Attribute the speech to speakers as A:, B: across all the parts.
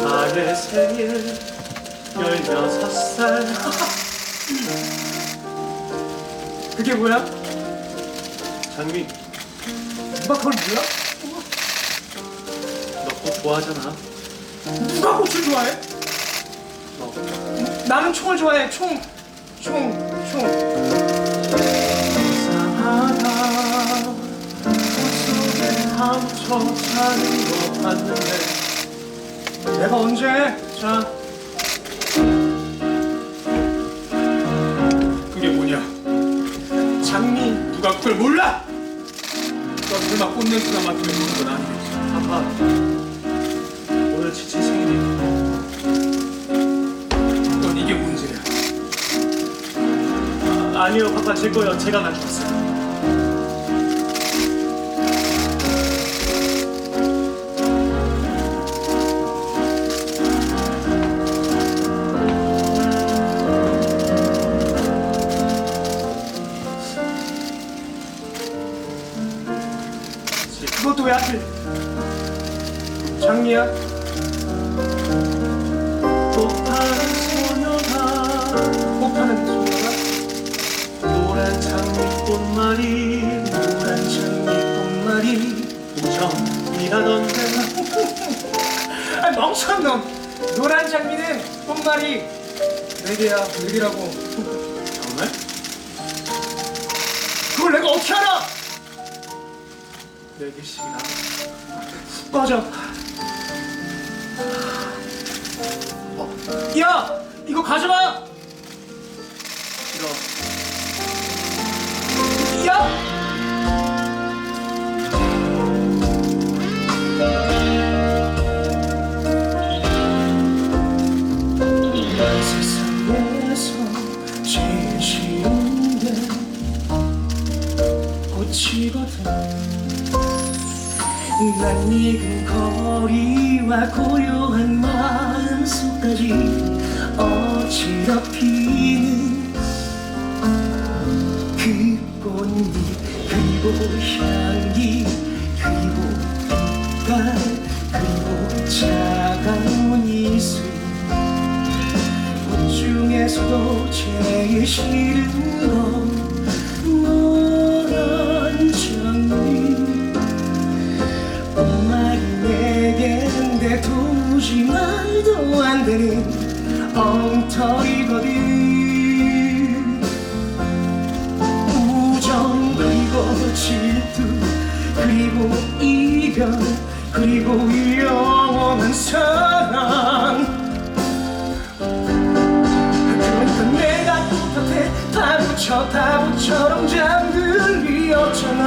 A: 올해 생일 열여섯 살
B: 그게 뭐야?
A: 장미
B: 누가 그걸 몰라?
A: 너꽃 좋아하잖아
B: 누가 꽃을 좋아해?
A: 너
B: 나는 총을 좋아해. 총, 총, 총.
A: 이상하다 꽃속에 감춰 사는 거 봤는데
B: 내가 언제?
A: 자
B: 그게 뭐냐? 장미 누가 그걸 몰라? 누가 설마 꽃냄새나 맡으면 보는 건 아니겠지?
A: 아빠 오늘 지친 생일이야
B: 넌 이게 문제야.
A: 아, 아니요 아빠 제 거요 제가 가져왔어요
B: 하필 장미야?
A: 꽃파는 소녀가
B: 꽃 파는 소녀가?
A: 노란 장미꽃말이
B: 노란 장미꽃말이
A: 우정이라던데
B: 아 멍청한 놈! 노란 장미는 꽃말이 네 개야, 네 개라고
A: 정말?
B: 그걸 내가 어떻게 알아!
A: 네 개씩이나
B: 꺼져 어, 야! 이거 가져와!
A: 싫어
B: 야! 세상에 난 익은 거리와 고요한 마음속까지 어지럽히는 그 꽃잎 그리고 향기 그리고 빛깔 그리고 차가운 이슬. 꽃 중에서도 제일 싫은 말도 안 되는 엉터리거든. 우정 그리고 질투 그리고 이별 그리고 영원한 사랑. 그러니까 내가 곁에 다 붙여 다부처럼 잠들이었잖아.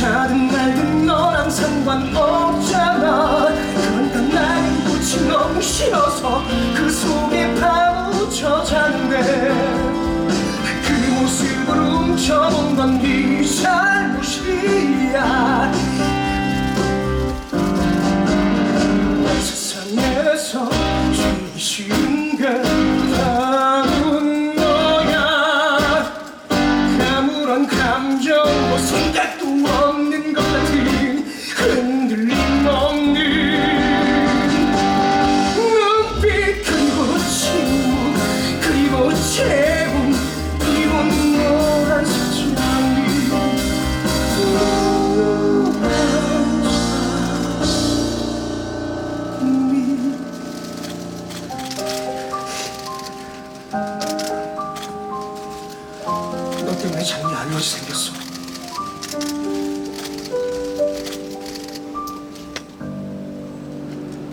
B: 자든 말든 너랑 상관없 그 속에 때문에 장미 알러지 생겼어